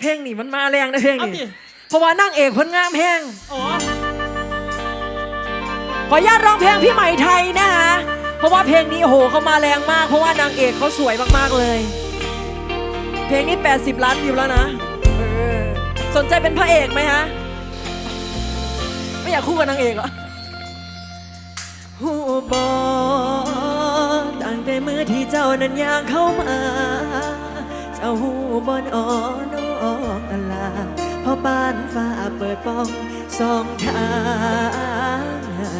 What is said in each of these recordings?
เพลงนี่มันมาแรงนะเพลงเอานี่ดิเพราะว่านางเอกผลงามแห้งโอ้ขออนุญาตร้องเพลงพี่ใหม่ไทยนะฮะเพราะว่าเพลงนี้โอ้โหเขามาแรงมาก เพราะว่านางเอกเขาสวยมากๆเลย เพลงนี้ 80 ล้านวิวแล้วนะเออสนใจเป็นพระเอกไหมฮะไม่อยากคู่กับนางเอกเหรอ หูบอตั้งแต่มือที่เจ้านั้นย่างเข้ามา เจ้าหูบอนอ่อน ออกอลาเพราะบ้านฟ้าเปิดป้องสองทางให้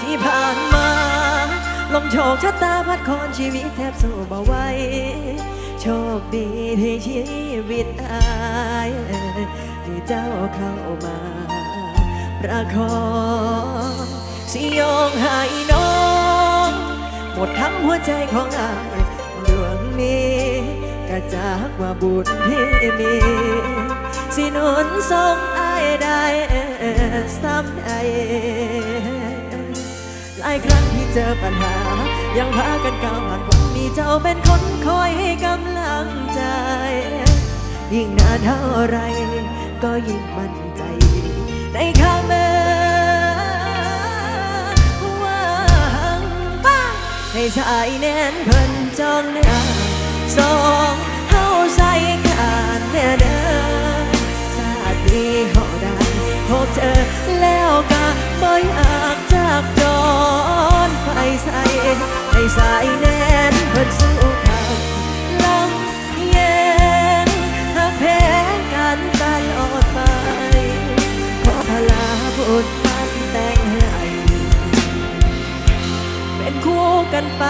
ที่ผ่านมา ลมโชคชะตาพัดคอนชีวิตแทบสู้บ่ไหวโชคดีที่ชีวิตอายที่เจ้าเข้ามา ประคองสิยองให้น้อง หมดทั้งหัวใจของอายดวงนี้ กระจากว่าบุญที่มี สิหนุนส่งอายได้ซ้ำใดหลายครั้งที่เจอปัญหา ยังพากันก้าวผ่านวันมีเจ้าเป็นคนคอยให้กำลังใจ ยิ่งนานเท่าไร ก็ยิ่งมั่นใจ ในคำเอ่ยว่าป้าให้ชายแน่นเพิ่นจองน้า อยอากจากจอรไปใส่ให้สายแน่นเพิ่นสู้เขาลำเย็นหากแพ้กันตลอดไป ขอพลาบุญมันแต่งให้เป็นคู่กันไป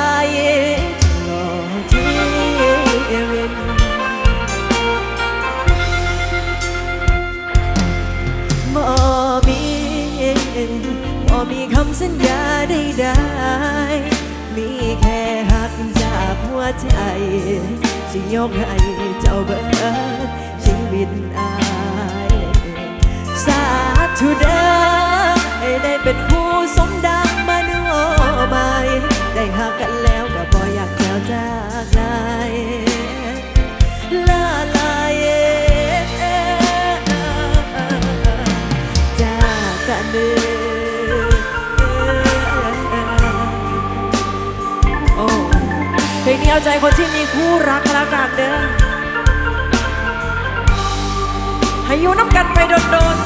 ตลอดชีวิตบ่ มีคำสัญญาใดๆมีแค่หักจากหัวใจจะยกให้เจ้าเบิดชีวิตอายสาธุเด้อให้ได้เป็นผู้สมดังมาโนบายได้หากัน เอาใจคนที่มีคู่รักแล้วกันเด้อให้อยู่น้ำกันไปโดนๆ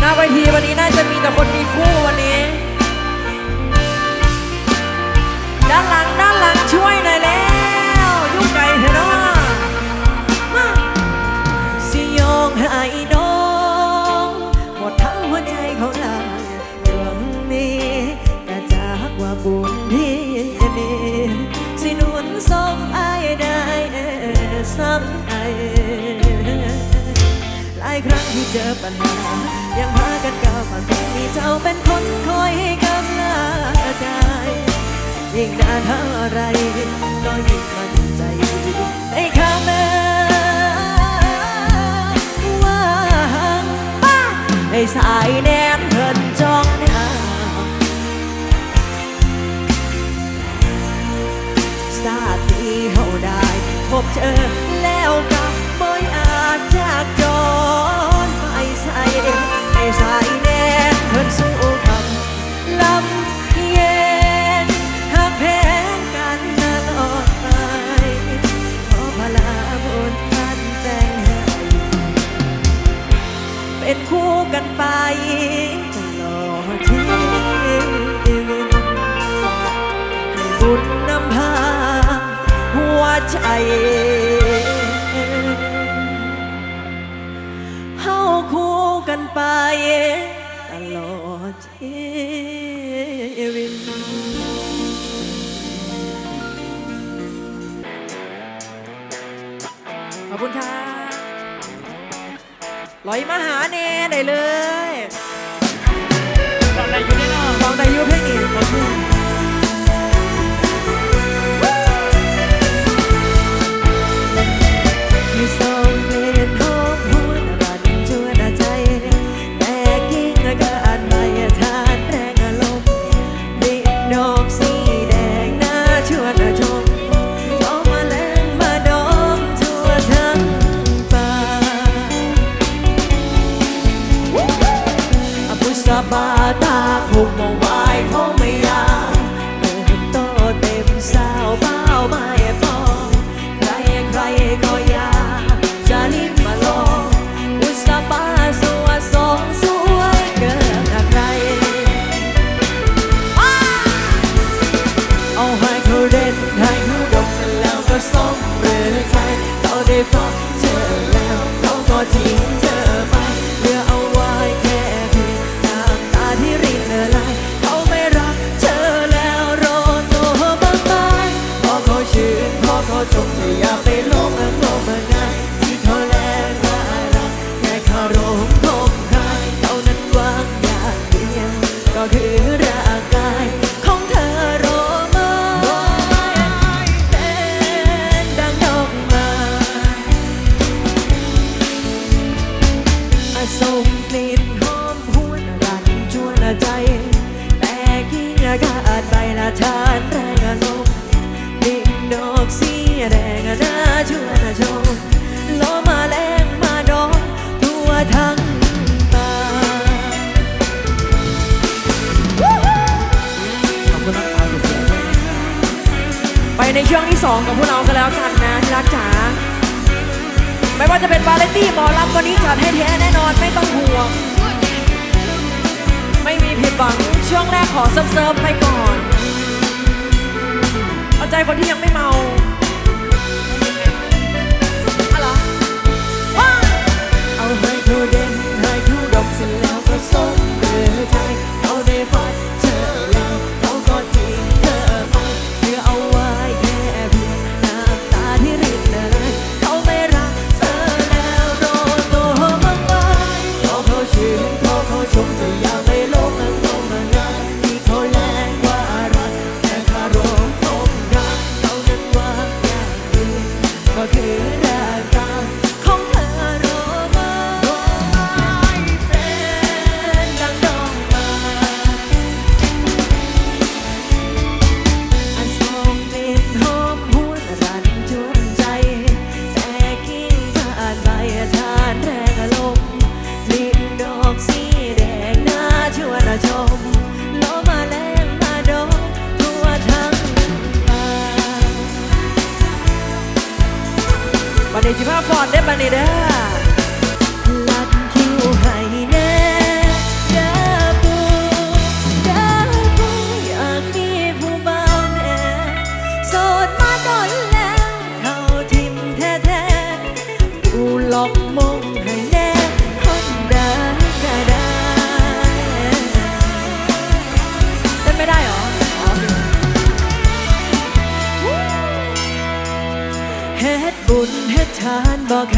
หน้าเวทีวันนี้น่าจะมีแต่คนมีคู่วันนี้ เจอปัญหา ยังพากันก้าวผ่านไปมีเจ้าเป็นคนคอยให้กำลังใจยิ่งนานเท่าไรก็ยิ่งมั่นใจในคำเอว่าป้าให้สายแนมเพิ่นจ้องหน้าสาดที่เฮาได้พบเจอแล้ว เฮาคู่กันไป ตลอดชีวิตขอบคุณค่ะลอยมาหาเนได้เลยตอนไหนอยู่ในนอกลองได้อยูเพลงนี้าบาตาคงมองวายผองไม่ยางเติบโตเต็มสาวเบ้าไม่พอใครใครก็ ขอเซิร์ฟๆไปก่อน เอาใจคนที่ยังไม่เมา อบมงให้แน่คนใดก็ได้เต้ไม่ได้หรอเฮ็ดบุญเฮ็ดทานบ่เค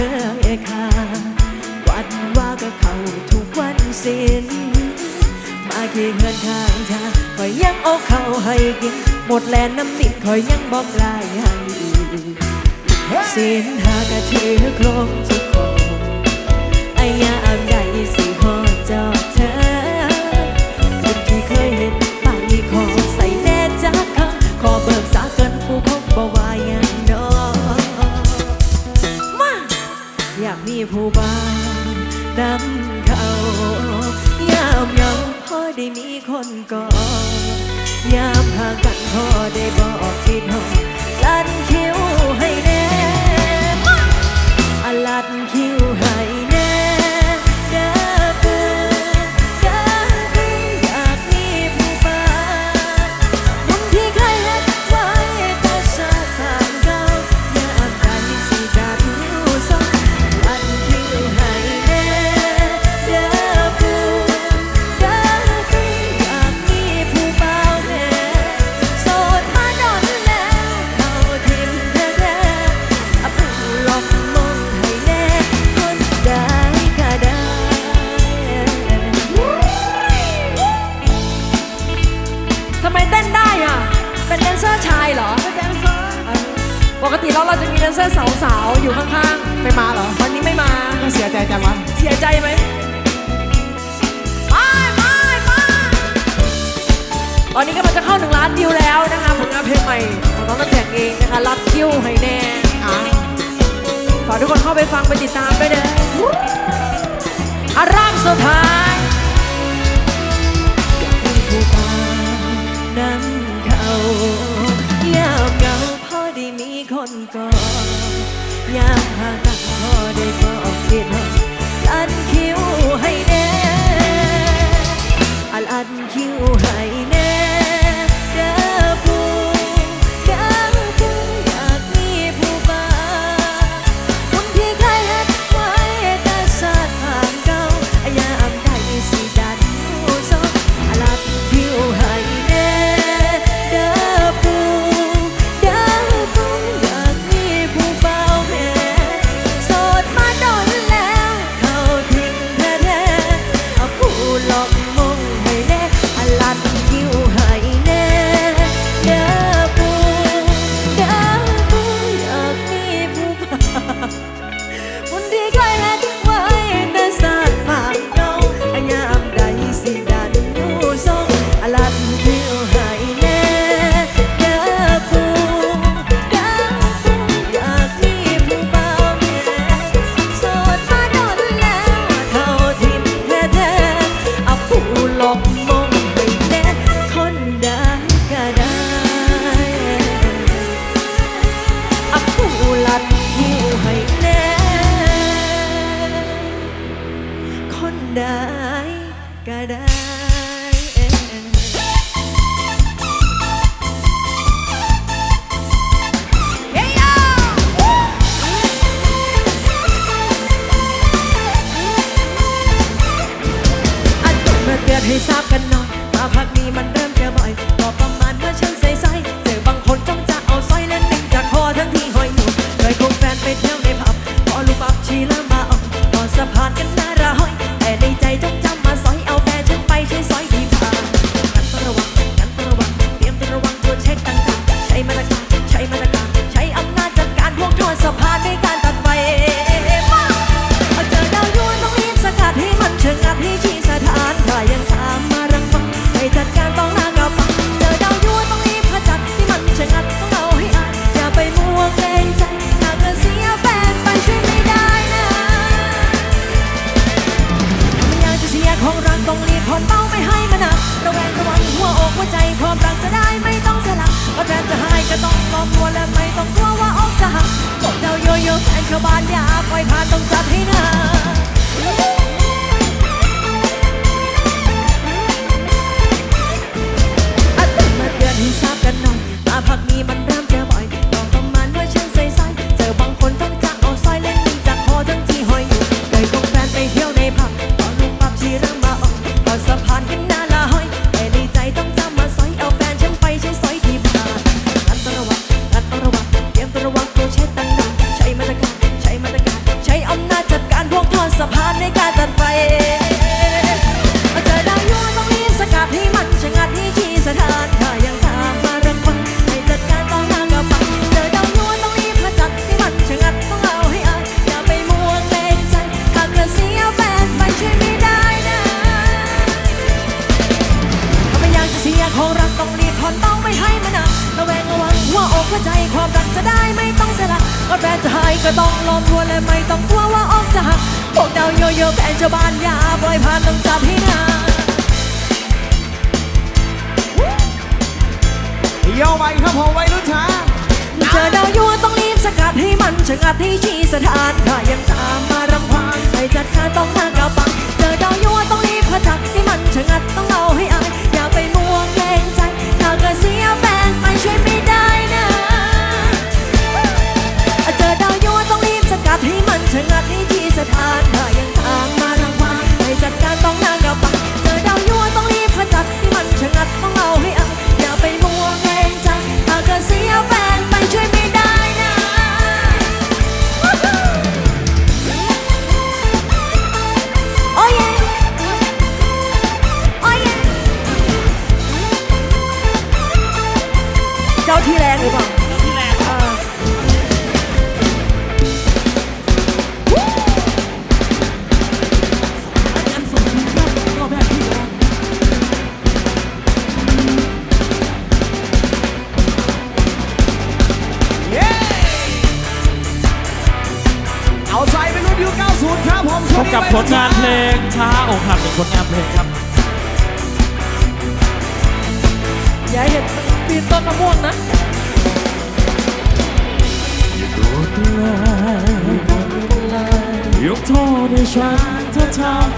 ยขาดวันว่าก็เข้าทุกวันสิ้นมากี่เงินทางทางคอยยังเอาเข้าให้กิน หมดแลน้ำติดคอยยังบอกลายให้ เส้นหากระเทือคลองจิต ยามใดสิหอดจอกเธอคนที่เคยเห็นไปขอใส่แนจักคำขอเบิกสากินผู้คบบ่วายังดอกมาอยากมีผู้บ่าวนำเขายามยังพอได้มีคนก่อยามหากันพอได้บอกคิดหอดลันคิ้วให้แน่ อยน้องน้ำแข็งเองนะคะรับคิ้วให้แน่ฝากทุกคนเข้าไปฟังไปติดตามไปเลยอารามสุดท้ายอยากให้ผู้ป่านั้นเขายามเงาพอได้มีคนกอดยามหาตาพอได้กอดคิดกันคิ้ว เยี่วไปครับผมไว้รุ่นช้าเจอดาวยั่วต้องรีบสกัดให้มันชะงัดที่ชี้สถานถ้ายังตามมารังควานไปจัดการต้องห้ากระปังเจอดาวยั่วต้องรีบขจัดให้มันชะงัดต้องเอาให้อายอย่าไปมัวเกรงใจถ้าเกิดเสียแฟนไม่ช่วยไม่ได้นะเจอดาวยั่วต้องรีบสกัดให้มันชะงัดที่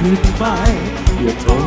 ขึ้ไปอย่าโทร